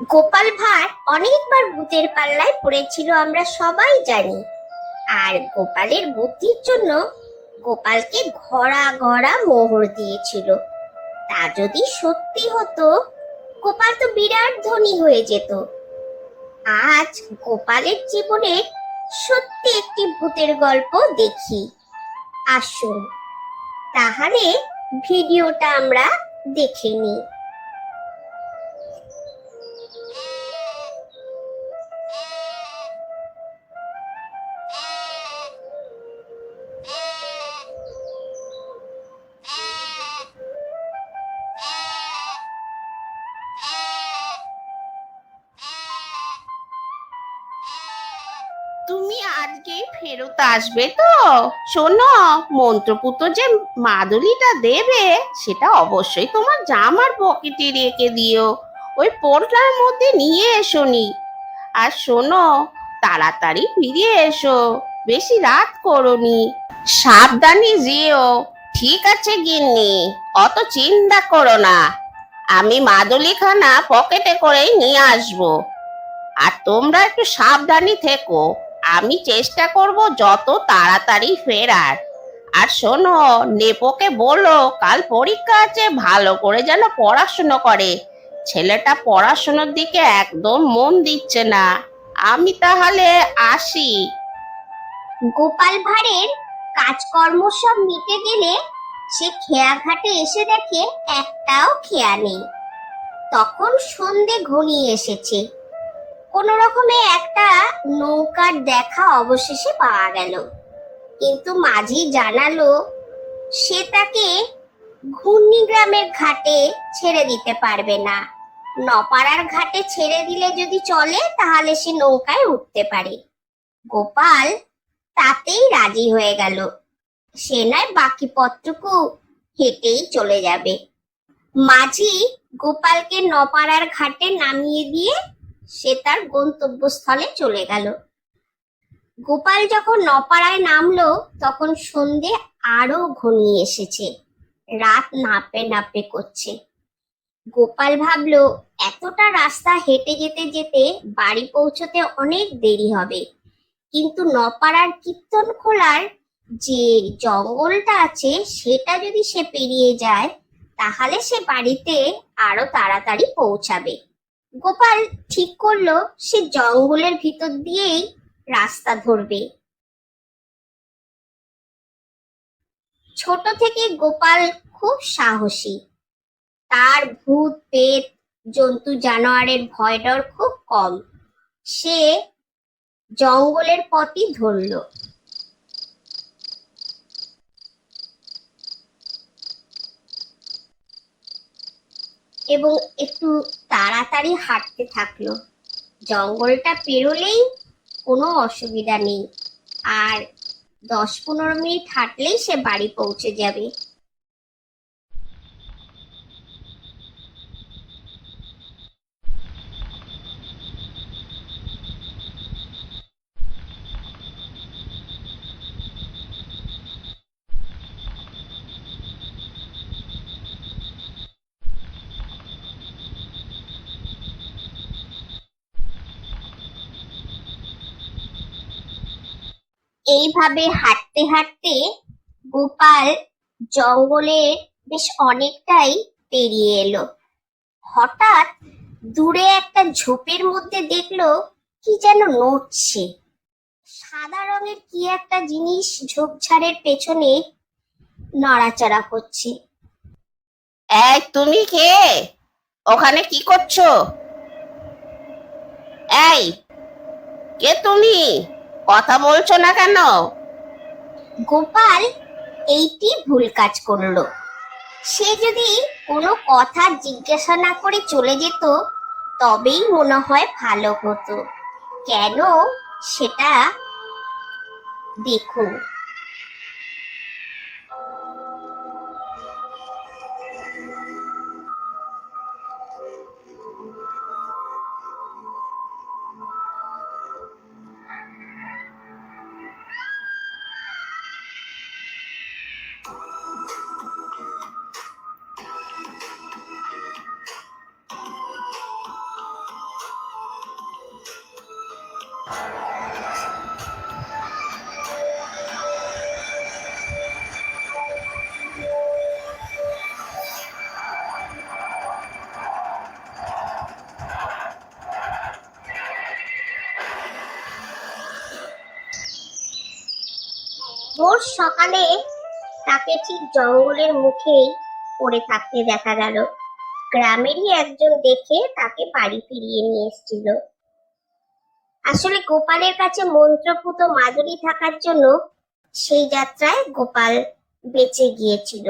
গোপাল ভাঁড় অনেকবার ভূতের পাল্লায় পড়েছিল, আমরা সবাই জানি। আর গোপালের বুদ্ধির জন্য গোপালকে ঘোড়া ঘোড়া মোহর দিয়েছিল। তা যদি সত্যি হতো, গোপাল তো বিরাট ধনী হয়ে যেত। আজ গোপালের জীবনে সত্যি একটি ভূতের গল্প দেখি। আসুন, তাহলে ভিডিওটা আমরা দেখে নিই। তুমি আজকেই ফেরত আসবে তো? শোনো মন্ত্রপুত যে মাদুলিটা দেবে, সেটা অবশ্যই তোমার জামার পকেটে রেখে দিও। ওই পোর্টার মধ্যে নিয়ে এসো নি। আর শোনো, তাড়াতাড়ি ফিরে এসো। বেশি রাত করনি সাবধানে যেও। ঠিক আছে গিন্নি, অত চিন্তা করো না। আমি মাদুলিখানা পকেটে করেই নিয়ে আসব। আর তোমরা একটু সাবধানে থেকো। আমি চেষ্টা করব যত তাড়াতাড়ি ফেরার। আর শোনো, নেপোকে বলো, কাল পরীক্ষা আছে, ভালো করে যেন পড়াশুনো করে। ছেলেটা পড়াশুনোর দিকে একদম মন দিচ্ছে না। আমি তাহলে আসি। গোপাল ভাঁড়ের কাজকর্ম সব মিটে গেলে সে খেয়া ঘাটে এসে দেখে একটাও খেয়া নেই। তখন সন্ধে ঘনিয়ে এসেছে। কোন রকমে একটা নৌকার দেখা অবশেষে পাওয়া গেল। কিন্তু মাঝি জানালো, সে তাকে ঘূর্ণিগ্রামের ঘাটে ছেড়ে দিতে পারবে না। নপাড়ার ঘাটে ছেড়ে দিলে যদি চলে, তাহলে সে নৌকায় উঠতে পারে। গোপাল তাতেই রাজি হয়ে গেল। সে নয় বাকি পত্রকু হেঁটেই চলে যাবে। মাঝি গোপালকে নপাড়ার ঘাটে নামিয়ে দিয়ে সে তার গন্তব্যস্থলে চলে গেল। গোপাল যখন নপাড়ায় নামলো, তখন সন্ধে আরও ঘনিয়ে এসেছে। রাত নাপে নাপে করছে। গোপাল ভাবলো, এতটা রাস্তা হেঁটে যেতে যেতে বাড়ি পৌঁছতে অনেক দেরি হবে। কিন্তু নপাড়ার কীর্তন খোলার যে জঙ্গলটা আছে, সেটা যদি সে পেরিয়ে যায়, তাহলে সে বাড়িতে আরও তাড়াতাড়ি পৌঁছাবে। গোপাল ঠিক করল, সে জঙ্গলের ভিতর দিয়েই রাস্তা ধরবে। ছোট থেকে গোপাল খুব সাহসী। তার ভূত পেট জন্তু, জানোয়ারের ভয় ডর খুব কম। সে জঙ্গলের পথই ধরলো। এবং একটু তাড়াতাড়ি হাঁটতে থাকল। জঙ্গলটা পেরোলেই কোনো অসুবিধা নেই। আর দশ পনেরো মিনিট হাঁটলেই সে বাড়ি পৌঁছে যাবে। এইভাবে হাঁটতে হাঁটতে গোপাল জঙ্গলের বেশ অনেকটাই পেরিয়ে এলো। হঠাৎ দূরে একটা ঝোপের মধ্যে দেখল কি যেন নড়ছে। সাদা রঙের কি একটা জিনিস ঝোপঝাড়ের পেছনে নড়াচড়া করছে। এই, তুমি কে? ওখানে কি করছ? এই, কে তুমি? কথা বলছো না কেন? গোপাল এইটি ভুল কাজ করল। সে যদি কোনো কথা জিজ্ঞাসা না করে চলে যেত, তবেই মনে হয় ভালো হতো। কেন সেটা দেখুন। ভোর সকালে তাকে ঠিক জঙ্গলের মুখেই পড়ে থাকতে দেখা গেল। গ্রামেরই একজন দেখে তাকে বাড়ি ফিরিয়ে নিয়ে এসেছিল। আসলে গোপালের কাছে মন্ত্রপুত মাধুরী থাকার জন্য সেই যাত্রায় গোপাল বেঁচে গিয়েছিল।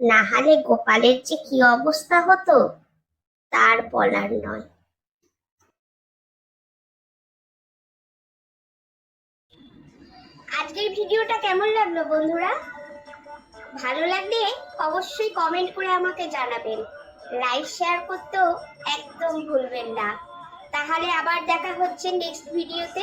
না হলে গোপালের যে কি অবস্থা হতো, তার বলার নয়। আজকের ভিডিওটা কেমন লাগল বন্ধুরা? ভালো লাগলে অবশ্যই কমেন্ট করে আমাকে জানাবেন। লাইক শেয়ার করতেও একদম ভুলবেন না। তাহলে আবার দেখা হচ্ছে নেক্সট ভিডিওতে